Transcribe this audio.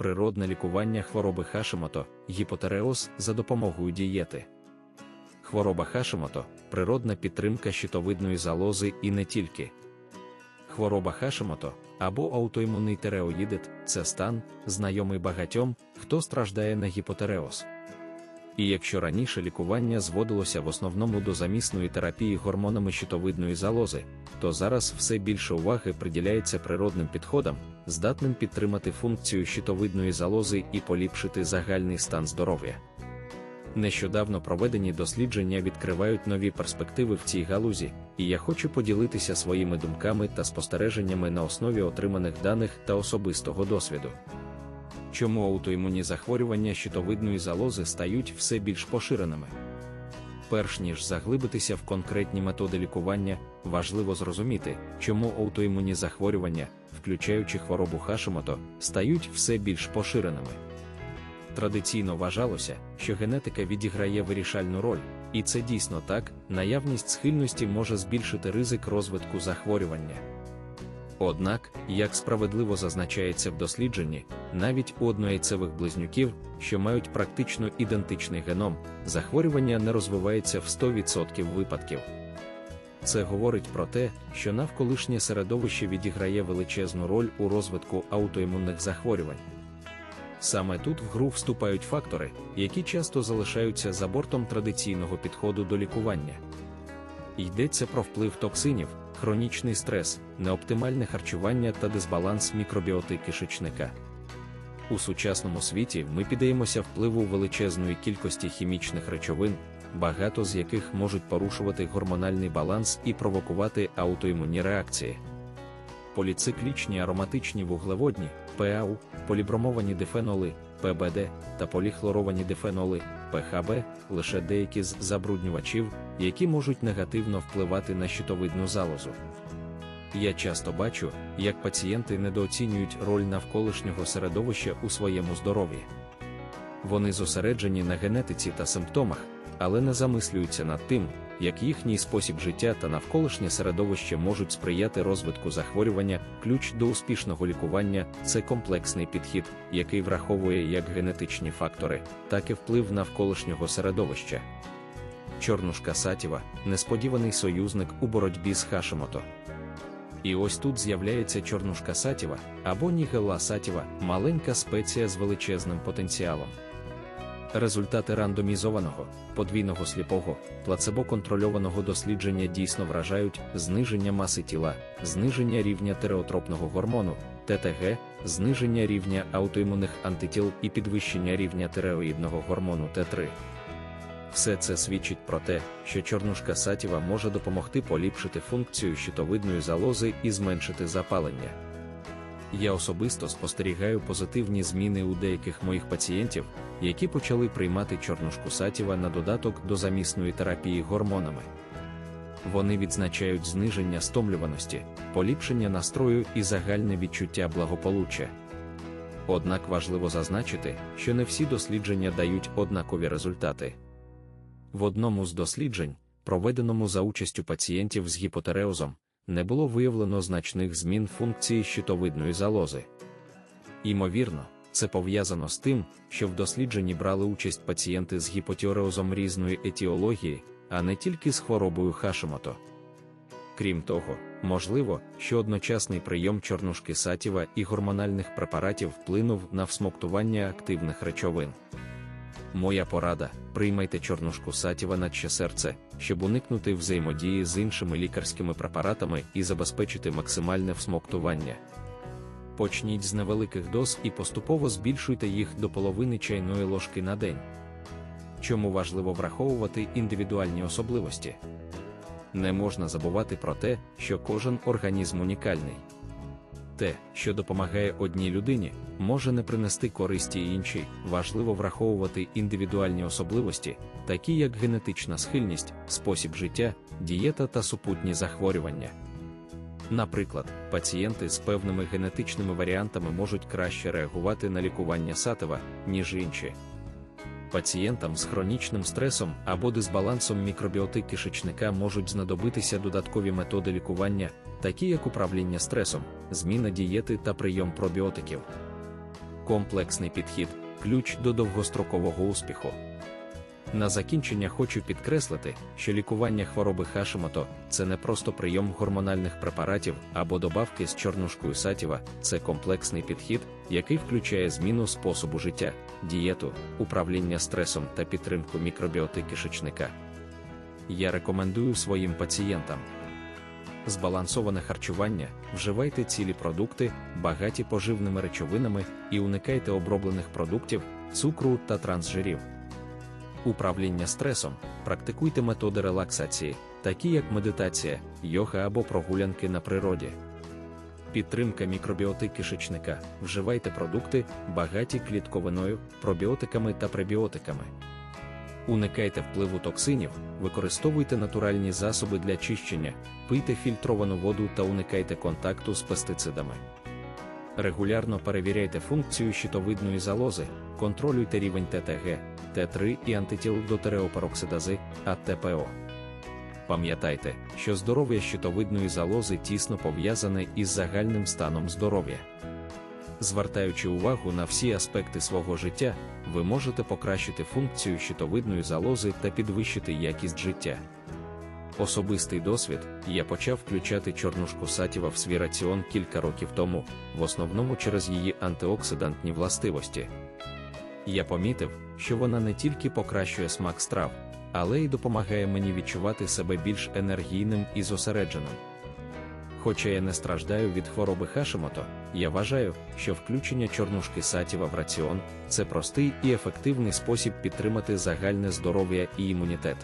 природне лікування хвороби Хашимото, гіпотереоз за допомогою дієти. Хвороба Хашимото природна підтримка щитовидної залози і не тільки. Хвороба Хашимото або аутоімунний тереоїдит це стан, знайомий багатьом, хто страждає на гіпотереоз. І якщо раніше лікування зводилося в основному до замісної терапії гормонами щитовидної залози, то зараз все більше уваги приділяється природним підходам, здатним підтримати функцію щитовидної залози і поліпшити загальний стан здоров'я. Нещодавно проведені дослідження відкривають нові перспективи в цій галузі, і я хочу поділитися своїми думками та спостереженнями на основі отриманих даних та особистого досвіду. Чому аутоімунні захворювання щитовидної залози стають все більш поширеними? Перш ніж заглибитися в конкретні методи лікування, важливо зрозуміти, чому аутоімунні захворювання, включаючи хворобу Хашимото, стають все більш поширеними. Традиційно вважалося, що генетика відіграє вирішальну роль, і це дійсно так, наявність схильності може збільшити ризик розвитку захворювання. Однак, як справедливо зазначається в дослідженні, навіть у однояйцевих близнюків, що мають практично ідентичний геном, захворювання не розвивається в 100% випадків. Це говорить про те, що навколишнє середовище відіграє величезну роль у розвитку аутоімунних захворювань. Саме тут в гру вступають фактори, які часто залишаються за бортом традиційного підходу до лікування. Йдеться про вплив токсинів, хронічний стрес, неоптимальне харчування та дисбаланс мікробіоти кишечника. У сучасному світі ми піддаємося впливу величезної кількості хімічних речовин, багато з яких можуть порушувати гормональний баланс і провокувати аутоімунні реакції. Поліциклічні ароматичні вуглеводні, ПАУ, полібромовані дифеноли, ПБД та поліхлоровані дифеноли, ПХБ лише деякі з забруднювачів, які можуть негативно впливати на щитовидну залозу. Я часто бачу, як пацієнти недооцінюють роль навколишнього середовища у своєму здоров'ї. Вони зосереджені на генетиці та симптомах, але не замислюються над тим, як їхній спосіб життя та навколишнє середовище можуть сприяти розвитку захворювання, ключ до успішного лікування це комплексний підхід, який враховує як генетичні фактори, так і вплив навколишнього середовища. Чорнушка сатіва несподіваний союзник у боротьбі з Хашимото. І ось тут з'являється чорнушка сатіва або нігелла сатіва, маленька спеція з величезним потенціалом. Результати рандомізованого, подвійного сліпого, плацебо-контрольованого дослідження дійсно вражають зниження маси тіла, зниження рівня тереотропного гормону, ТТГ, зниження рівня аутоімунних антитіл і підвищення рівня тереоїдного гормону Т3. Все це свідчить про те, що чорнушка сатіва може допомогти поліпшити функцію щитовидної залози і зменшити запалення. Я особисто спостерігаю позитивні зміни у деяких моїх пацієнтів, які почали приймати чорнушку сатіва на додаток до замісної терапії гормонами. Вони відзначають зниження стомлюваності, поліпшення настрою і загальне відчуття благополуччя. Однак важливо зазначити, що не всі дослідження дають однакові результати. В одному з досліджень, проведеному за участю пацієнтів з гіпотереозом, не було виявлено значних змін функції щитовидної залози. Імовірно, це пов'язано з тим, що в дослідженні брали участь пацієнти з гіпотіореозом різної етіології, а не тільки з хворобою Хашимото. Крім того, можливо, що одночасний прийом чорнушки сатіва і гормональних препаратів вплинув на всмоктування активних речовин. Моя порада: приймайте чорнушку сатіва наче серце, щоб уникнути взаємодії з іншими лікарськими препаратами і забезпечити максимальне всмоктування. Почніть з невеликих доз і поступово збільшуйте їх до половини чайної ложки на день. Чому важливо враховувати індивідуальні особливості? Не можна забувати про те, що кожен організм унікальний. Те, що допомагає одній людині, може не принести користі іншій, важливо враховувати індивідуальні особливості, такі як генетична схильність, спосіб життя, дієта та супутні захворювання. Наприклад, пацієнти з певними генетичними варіантами можуть краще реагувати на лікування сатива, ніж інші. Пацієнтам з хронічним стресом або дисбалансом мікробіоти кишечника можуть знадобитися додаткові методи лікування, такі як управління стресом, зміна дієти та прийом пробіотиків. комплексний підхід, ключ до довгострокового успіху. На закінчення хочу підкреслити, що лікування хвороби Хашимото це не просто прийом гормональних препаратів або добавки з чорнушкою сатіва, це комплексний підхід, який включає зміну способу життя, дієту, управління стресом та підтримку мікробіоти кишечника. Я рекомендую своїм пацієнтам. Збалансоване харчування, вживайте цілі продукти, багаті поживними речовинами і уникайте оброблених продуктів, цукру та трансжирів. Управління стресом, практикуйте методи релаксації, такі як медитація, йога або прогулянки на природі. Підтримка мікробіоти кишечника, вживайте продукти, багаті клітковиною, пробіотиками та пребіотиками. Уникайте впливу токсинів, використовуйте натуральні засоби для чищення, пийте фільтровану воду та уникайте контакту з пестицидами. Регулярно перевіряйте функцію щитовидної залози, контролюйте рівень ТТГ, Т3 і антитіл до тереопероксидази, АТПО. Пам'ятайте, що здоров'я щитовидної залози тісно пов'язане із загальним станом здоров'я. Звертаючи увагу на всі аспекти свого життя, ви можете покращити функцію щитовидної залози та підвищити якість життя. Особистий досвід я почав включати чорнушку сатіва в свій раціон кілька років тому, в основному через її антиоксидантні властивості. Я помітив, що вона не тільки покращує смак страв, але й допомагає мені відчувати себе більш енергійним і зосередженим. Хоча я не страждаю від хвороби Хашимото, я вважаю, що включення чорнушки сатіва в раціон це простий і ефективний спосіб підтримати загальне здоров'я і імунітет.